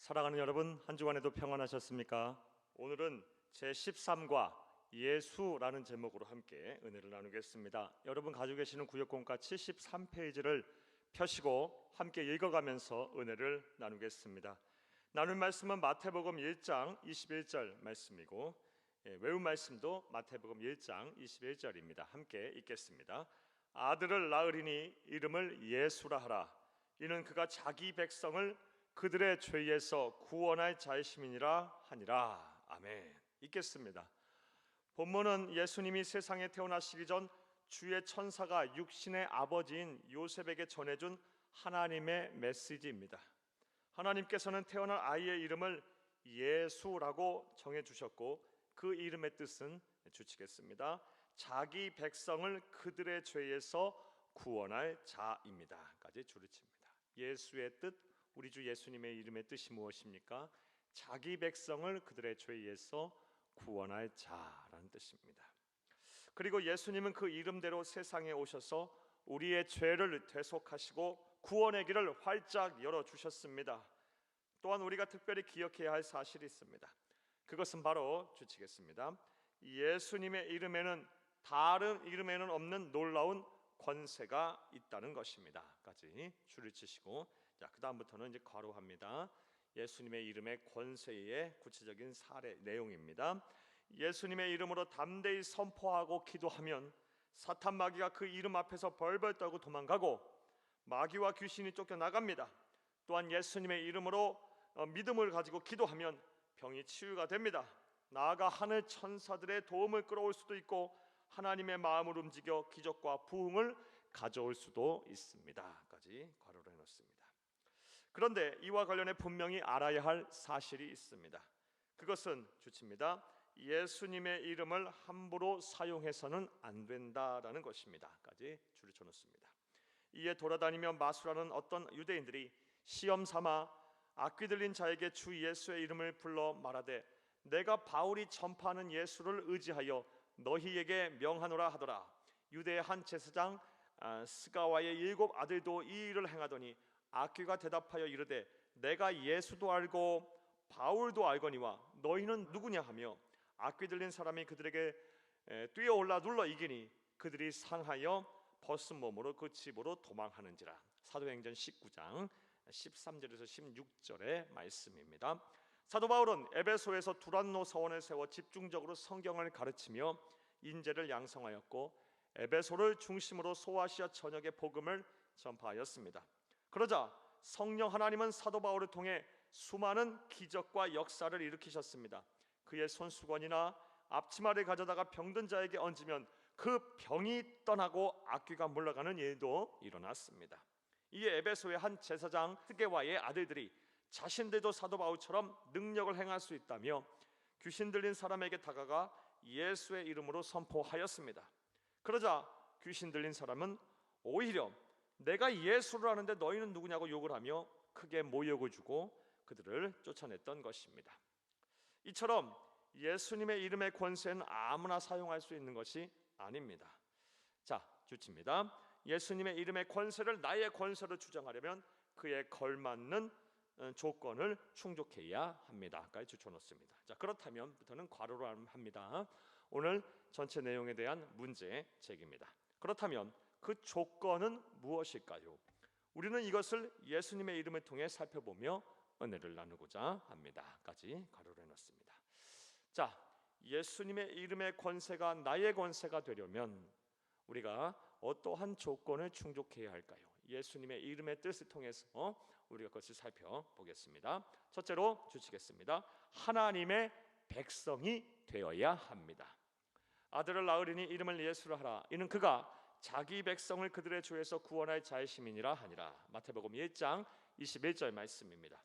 사랑하는 여러분 한 주간에도 평안하셨습니까? 오늘은 제 13과 예수라는 제목으로 함께 은혜를 나누겠습니다. 여러분 가지고 계시는 구역공과 73페이지를 펴시고 함께 읽어가면서 은혜를 나누겠습니다. 나눌 말씀은 마태복음 1장 21절 말씀이고 예, 외운 말씀도 마태복음 1장 21절입니다. 함께 읽겠습니다. 아들을 낳으리니 이름을 예수라 하라. 이는 그가 자기 백성을 그들의 죄에서 구원할 자이심이니라 하니라. 아멘. 읽겠습니다. 본문은 예수님이 세상에 태어나시기 전 주의 천사가 육신의 아버지인 요셉에게 전해준 하나님의 메시지입니다. 하나님께서는 태어날 아이의 이름을 예수라고 정해 주셨고 그 이름의 뜻은 주치겠습니다. 자기 백성을 그들의 죄에서 구원할 자입니다까지 줄이칩니다. 예수의 뜻, 우리 주 예수님의 이름의 뜻이 무엇입니까? 자기 백성을 그들의 죄에서 구원할 자라는 뜻입니다. 그리고 예수님은 그 이름대로 세상에 오셔서 우리의 죄를 대속하시고 구원의 길을 활짝 열어 주셨습니다. 또한 우리가 특별히 기억해야 할 사실이 있습니다. 그것은 바로 주치겠습니다. 예수님의 이름에는 다른 이름에는 없는 놀라운 권세가 있다는 것입니다.까지 줄을 치시고 자 그다음부터는 이제 괄호합니다. 예수님의 이름의 권세의 구체적인 사례 내용입니다. 예수님의 이름으로 담대히 선포하고 기도하면 사탄 마귀가 그 이름 앞에서 벌벌 떨고 도망가고 마귀와 귀신이 쫓겨 나갑니다. 또한 예수님의 이름으로 어, 믿음을 가지고 기도하면 병이 치유가 됩니다. 나아가 하늘 천사들의 도움을 끌어올 수도 있고 하나님의 마음을 움직여 기적과 부흥을 가져올 수도 있습니다.까지 괄호를 해놓습니다. 그런데 이와 관련해 분명히 알아야 할 사실이 있습니다. 그것은 주치입니다. 예수님의 이름을 함부로 사용해서는 안 된다라는 것입니다.까지 줄을 쳐놓습니다. 이에 돌아다니며 마술하는 어떤 유대인들이 시험 삼아 악귀 들린 자에게 주 예수의 이름을 불러 말하되 내가 바울이 전파하는 예수를 의지하여 너희에게 명하노라 하더라. 유대의 한 제사장 아, 스가와의 일곱 아들도 이 일을 행하더니 악귀가 대답하여 이르되 내가 예수도 알고 바울도 알거니와 너희는 누구냐 하며 악귀 들린 사람이 그들에게 뛰어 올라 눌러 이기니 그들이 상하여 벗은 몸으로 그 집으로 도망하는지라 사도행전 19장 13절에서 16절의 말씀입니다. 사도 바울은 에베소에서 두란노 서원을 세워 집중적으로 성경을 가르치며 인재를 양성하였고 에베소를 중심으로 소아시아 전역의 복음을 전파하였습니다. 그러자 성령 하나님은 사도 바울을 통해 수많은 기적과 역사를 일으키셨습니다. 그의 손수건이나 앞치마를 가져다가 병든 자에게 얹으면 그 병이 떠나고 악귀가 물러가는 일도 일어났습니다. 이에 에베소의 한 제사장 스게와의 아들들이 자신들도 사도 바울처럼 능력을 행할 수 있다며 귀신 들린 사람에게 다가가 예수의 이름으로 선포하였습니다. 그러자 귀신 들린 사람은 오히려 내가 예수를 아는데 너희는 누구냐고 욕을 하며 크게 모욕을 주고 그들을 쫓아냈던 것입니다. 이처럼 예수님의 이름의 권세는 아무나 사용할 수 있는 것이 아닙니다. 자, 주치입니다. 예수님의 이름의 권세를 나의 권세로 주장하려면 그에 걸맞는 어, 조건을 충족해야 합니다. 까지 주쳐놓습니다. 자, 그렇다면부터는 괄호로 합니다. 오늘 전체 내용에 대한 문제 제기입니다. 그렇다면 그 조건은 무엇일까요? 우리는 이것을 예수님의 이름을 통해 살펴보며 은혜를 나누고자 합니다.까지 가로를 해놨습니다. 자, 예수님의 이름의 권세가 나의 권세가 되려면 우리가 어떠한 조건을 충족해야 할까요? 예수님의 이름의 뜻을 통해서 우리가 그것을 살펴보겠습니다. 첫째로 주치겠습니다. 하나님의 백성이 되어야 합니다. 아들을 낳으리니 이름을 예수로 하라. 이는 그가 자기 백성을 그들의 죄에서 구원할 자의 시민이라 하니라. 마태복음 1장 21절 말씀입니다.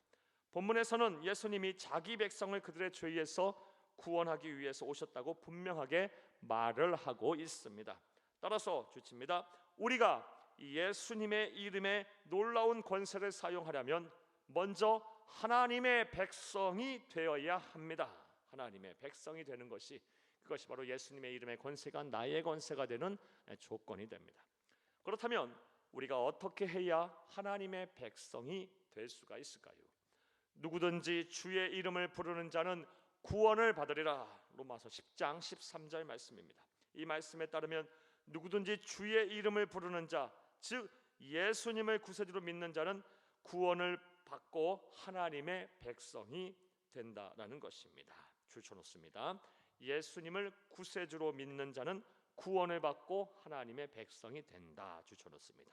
본문에서는 예수님이 자기 백성을 그들의 죄에서 구원하기 위해서 오셨다고 분명하게 말을 하고 있습니다. 따라서 주칩니다. 우리가 예수님의 이름에 놀라운 권세를 사용하려면 먼저 하나님의 백성이 되어야 합니다. 하나님의 백성이 되는 것이 그것이 바로 예수님의 이름의 권세가 나의 권세가 되는 조건이 됩니다. 그렇다면 우리가 어떻게 해야 하나님의 백성이 될 수가 있을까요? 누구든지 주의 이름을 부르는 자는 구원을 받으리라. 로마서 10장 13절 말씀입니다. 이 말씀에 따르면 누구든지 주의 이름을 부르는 자, 즉 예수님을 구세주로 믿는 자는 구원을 받고 하나님의 백성이 된다라는 것입니다. 줄쳐놓습니다. 예수님을 구세주로 믿는 자는 구원을 받고 하나님의 백성이 된다. 줄쳐놓습니다.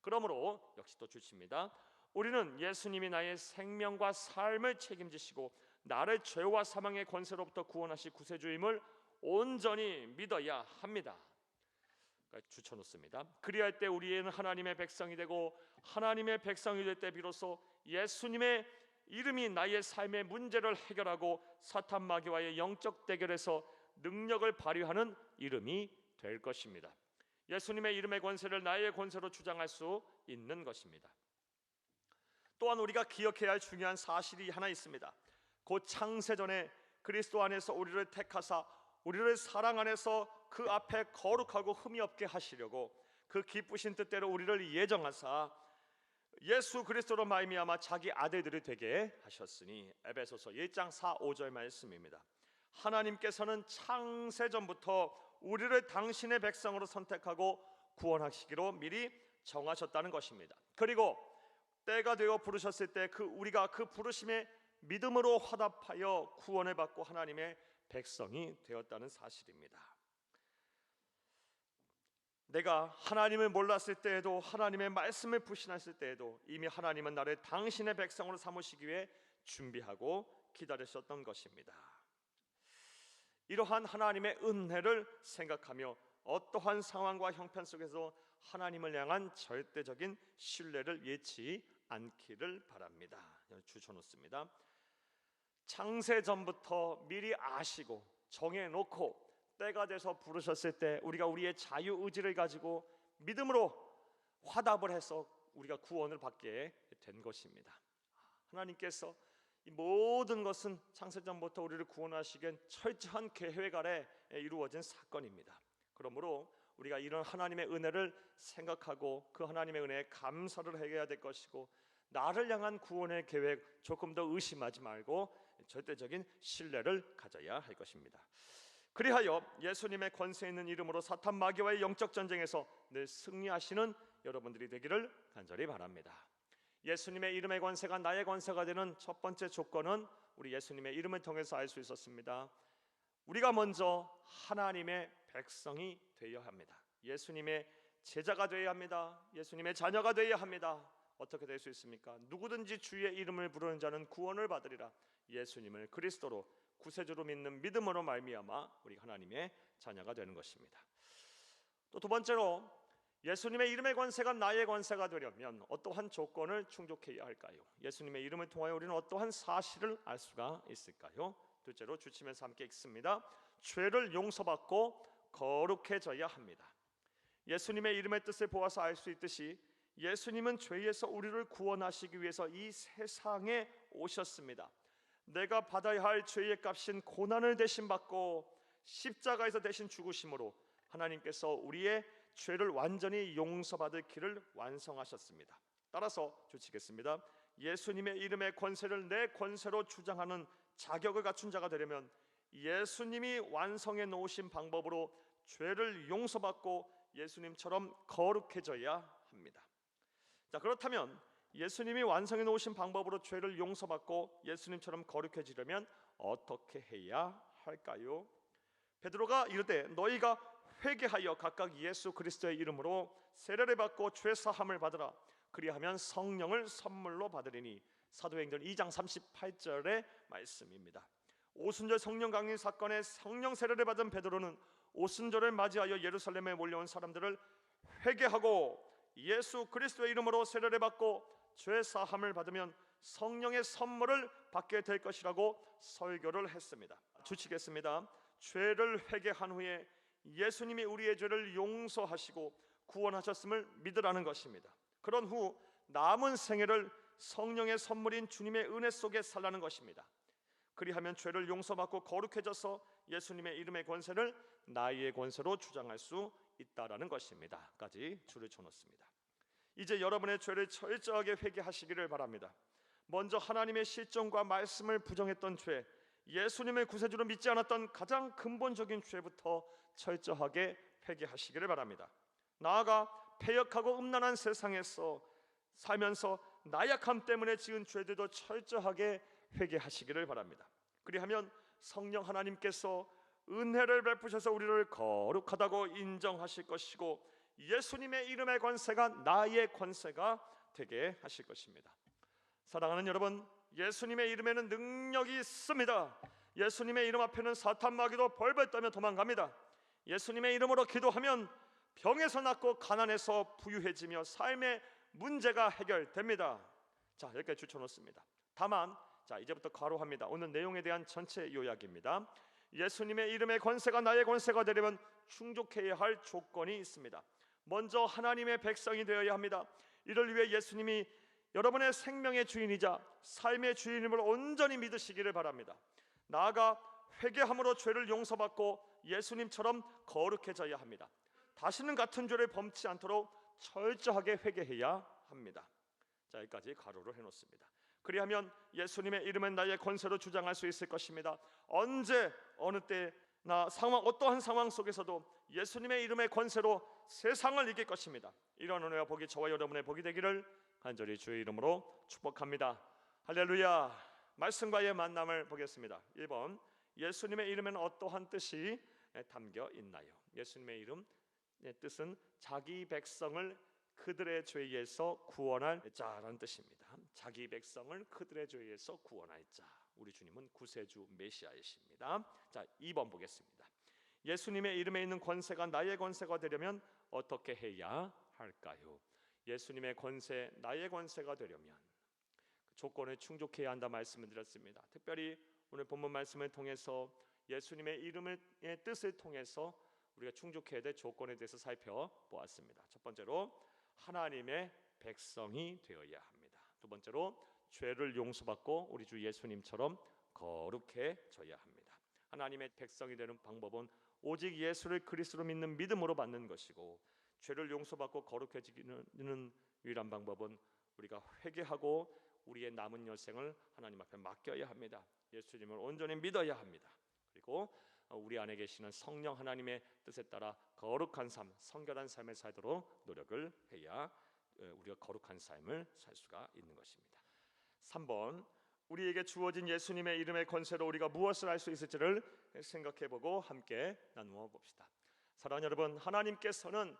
그러므로 역시 또 주칩니다. 우리는 예수님이 나의 생명과 삶을 책임지시고 나를 죄와 사망의 권세로부터 구원하시 구세주임을 온전히 믿어야 합니다. 주쳐놓습니다. 그리할 때 우리는 하나님의 백성이 되고 하나님의 백성이 될 때 비로소 예수님의 이름이 나의 삶의 문제를 해결하고 사탄 마귀와의 영적 대결에서 능력을 발휘하는 이름이 될 것입니다. 예수님의 이름의 권세를 나의 권세로 주장할 수 있는 것입니다. 또한 우리가 기억해야 할 중요한 사실이 하나 있습니다. 곧 창세전에 그리스도 안에서 우리를 택하사 우리를 사랑 안에서 그 앞에 거룩하고 흠이 없게 하시려고 그 기쁘신 뜻대로 우리를 예정하사 예수 그리스도로 말미암아 자기 아들들이 되게 하셨으니 에베소서 1장 4, 5절 말씀입니다. 하나님께서는 창세 전부터 우리를 당신의 백성으로 선택하고 구원하시기로 미리 정하셨다는 것입니다. 그리고 때가 되어 부르셨을 때 그 우리가 그 부르심에 믿음으로 화답하여 구원을 받고 하나님의 백성이 되었다는 사실입니다. 내가 하나님을 몰랐을 때에도 하나님의 말씀을 불신했을 때에도 이미 하나님은 나를 당신의 백성으로 삼으시기 위해 준비하고 기다리셨던 것입니다. 이러한 하나님의 은혜를 생각하며 어떠한 상황과 형편 속에서 하나님을 향한 절대적인 신뢰를 잃지 않기를 바랍니다. 주쳐놓습니다. 창세 전부터 미리 아시고 정해놓고 때가 돼서 부르셨을 때 우리가 우리의 자유 의지를 가지고 믿음으로 화답을 해서 우리가 구원을 받게 된 것입니다. 하나님께서 이 모든 것은 창세전부터 우리를 구원하시기엔 철저한 계획 아래 이루어진 사건입니다. 그러므로 우리가 이런 하나님의 은혜를 생각하고 그 하나님의 은혜에 감사를 해야 될 것이고 나를 향한 구원의 계획 조금 더 의심하지 말고 절대적인 신뢰를 가져야 할 것입니다. 그리하여 예수님의 권세 있는 이름으로 사탄 마귀와의 영적 전쟁에서 늘 승리하시는 여러분들이 되기를 간절히 바랍니다. 예수님의 이름의 권세가 나의 권세가 되는 첫 번째 조건은 우리 예수님의 이름을 통해서 알 수 있었습니다. 우리가 먼저 하나님의 백성이 되어야 합니다. 예수님의 제자가 되어야 합니다. 예수님의 자녀가 되어야 합니다. 어떻게 될 수 있습니까? 누구든지 주의 이름을 부르는 자는 구원을 받으리라. 예수님을 그리스도로 구세주로 믿는 믿음으로 말미암아 우리 하나님의 자녀가 되는 것입니다. 또 두 번째로 예수님의 이름의 권세가 나의 권세가 되려면 어떠한 조건을 충족해야 할까요? 예수님의 이름을 통하여 우리는 어떠한 사실을 알 수가 있을까요? 둘째로 주치면서 함께 읽습니다. 죄를 용서받고 거룩해져야 합니다. 예수님의 이름의 뜻을 보아서 알 수 있듯이 예수님은 죄에서 우리를 구원하시기 위해서 이 세상에 오셨습니다. 내가 받아야 할 죄의 값인 고난을 대신 받고 십자가에서 대신 죽으심으로 하나님께서 우리의 죄를 완전히 용서받을 길을 완성하셨습니다. 따라서 주치겠습니다. 예수님의 이름의 권세를 내 권세로 주장하는 자격을 갖춘 자가 되려면 예수님이 완성해 놓으신 방법으로 죄를 용서받고 예수님처럼 거룩해져야 합니다. 자, 그렇다면 예수님이 완성해 놓으신 방법으로 죄를 용서받고 예수님처럼 거룩해지려면 어떻게 해야 할까요? 베드로가 이르되 너희가 회개하여 각각 예수 그리스도의 이름으로 세례를 받고 죄 사함을 받으라. 그리하면 성령을 선물로 받으리니 사도행전 2장 38절의 말씀입니다. 오순절 성령 강림 사건에 성령 세례를 받은 베드로는 오순절을 맞이하여 예루살렘에 몰려온 사람들을 회개하고 예수 그리스도의 이름으로 세례를 받고 죄 사함을 받으면 성령의 선물을 받게 될 것이라고 설교를 했습니다. 주치겠습니다. 죄를 회개한 후에 예수님이 우리의 죄를 용서하시고 구원하셨음을 믿으라는 것입니다. 그런 후 남은 생애를 성령의 선물인 주님의 은혜 속에 살라는 것입니다. 그리하면 죄를 용서받고 거룩해져서 예수님의 이름의 권세를 나의 권세로 주장할 수 있다라는 것입니다.까지 줄을 쳐놓습니다. 이제 여러분의 죄를 철저하게 회개하시기를 바랍니다. 먼저 하나님의 실정과 말씀을 부정했던 죄, 예수님을 구세주로 믿지 않았던 가장 근본적인 죄부터 철저하게 회개하시기를 바랍니다. 나아가 패역하고 음란한 세상에서 살면서 나약함 때문에 지은 죄들도 철저하게 회개하시기를 바랍니다. 그리하면 성령 하나님께서 은혜를 베푸셔서 우리를 거룩하다고 인정하실 것이고 예수님의 이름의 권세가 나의 권세가 되게 하실 것입니다. 사랑하는 여러분, 예수님의 이름에는 능력이 있습니다. 예수님의 이름 앞에는 사탄 마귀도 벌벌 떠며 도망갑니다. 예수님의 이름으로 기도하면 병에서 낫고 가난해서 부유해지며 삶의 문제가 해결됩니다. 자, 여기까지 추천놓습니다. 다만 자, 이제부터 과로합니다. 오늘 내용에 대한 전체 요약입니다. 예수님의 이름의 권세가 나의 권세가 되려면 충족해야 할 조건이 있습니다. 먼저 하나님의 백성이 되어야 합니다. 이를 위해 예수님이 여러분의 생명의 주인이자 삶의 주인임을 온전히 믿으시기를 바랍니다. 나아가 회개함으로 죄를 용서받고 예수님처럼 거룩해져야 합니다. 다시는 같은 죄를 범치 않도록 철저하게 회개해야 합니다. 자, 여기까지 가로로 해 놓습니다. 그리하면 예수님의 이름은 나의 권세로 주장할 수 있을 것입니다. 언제 어느 때나 상황 어떠한 상황 속에서도 예수님의 이름의 권세로 세상을 이길 것입니다. 이런 은혜와 복이 저와 여러분의 복이 되기를 간절히 주의 이름으로 축복합니다. 할렐루야. 말씀과의 만남을 보겠습니다. 1번 예수님의 이름에는 어떠한 뜻이 담겨 있나요? 예수님의 이름의 뜻은 자기 백성을 그들의 죄에서 구원할 자라는 뜻입니다. 자기 백성을 그들의 죄에서 구원할 자. 우리 주님은 구세주 메시아이십니다. 자, 2번 보겠습니다. 예수님의 이름에 있는 권세가 나의 권세가 되려면 어떻게 해야 할까요? 예수님의 권세, 나의 권세가 되려면 그 조건을 충족해야 한다 말씀을 드렸습니다. 특별히 오늘 본문 말씀을 통해서 예수님의 이름의 뜻을 통해서 우리가 충족해야 될 조건에 대해서 살펴보았습니다. 첫 번째로 하나님의 백성이 되어야 합니다. 두 번째로 죄를 용서받고 우리 주 예수님처럼 거룩해져야 합니다. 하나님의 백성이 되는 방법은 오직 예수를 그리스도로 믿는 믿음으로 받는 것이고 죄를 용서받고 거룩해지는 유일한 방법은 우리가 회개하고 우리의 남은 여생을 하나님 앞에 맡겨야 합니다. 예수님을 온전히 믿어야 합니다. 그리고 우리 안에 계시는 성령 하나님의 뜻에 따라 거룩한 삶, 성결한 삶을 살도록 노력을 해야 우리가 거룩한 삶을 살 수가 있는 것입니다. 3번 우리에게 주어진 예수님의 이름의 권세로 우리가 무엇을 할 수 있을지를 생각해 보고 함께 나누어 봅시다. 사랑하는 여러분, 하나님께서는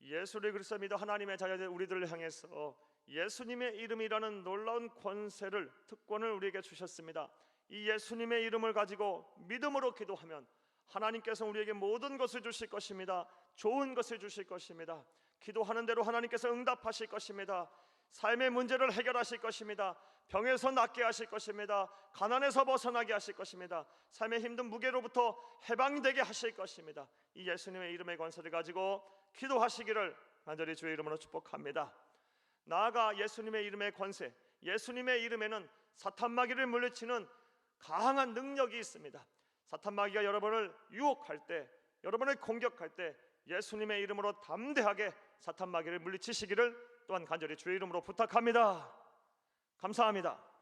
예수를 그리스도 믿어 하나님의 자녀들 우리들을 향해서 예수님의 이름이라는 놀라운 권세를 특권을 우리에게 주셨습니다. 이 예수님의 이름을 가지고 믿음으로 기도하면 하나님께서 우리에게 모든 것을 주실 것입니다. 좋은 것을 주실 것입니다. 기도하는 대로 하나님께서 응답하실 것입니다. 삶의 문제를 해결하실 것입니다. 병에서 낫게 하실 것입니다. 가난에서 벗어나게 하실 것입니다. 삶의 힘든 무게로부터 해방되게 하실 것입니다. 이 예수님의 이름의 권세를 가지고 기도하시기를 간절히 주의 이름으로 축복합니다. 나아가 예수님의 이름의 권세, 예수님의 이름에는 사탄 마귀를 물리치는 강한 능력이 있습니다. 사탄 마귀가 여러분을 유혹할 때, 여러분을 공격할 때 예수님의 이름으로 담대하게 사탄 마귀를 물리치시기를 또한 간절히 주의 이름으로 부탁합니다. 감사합니다.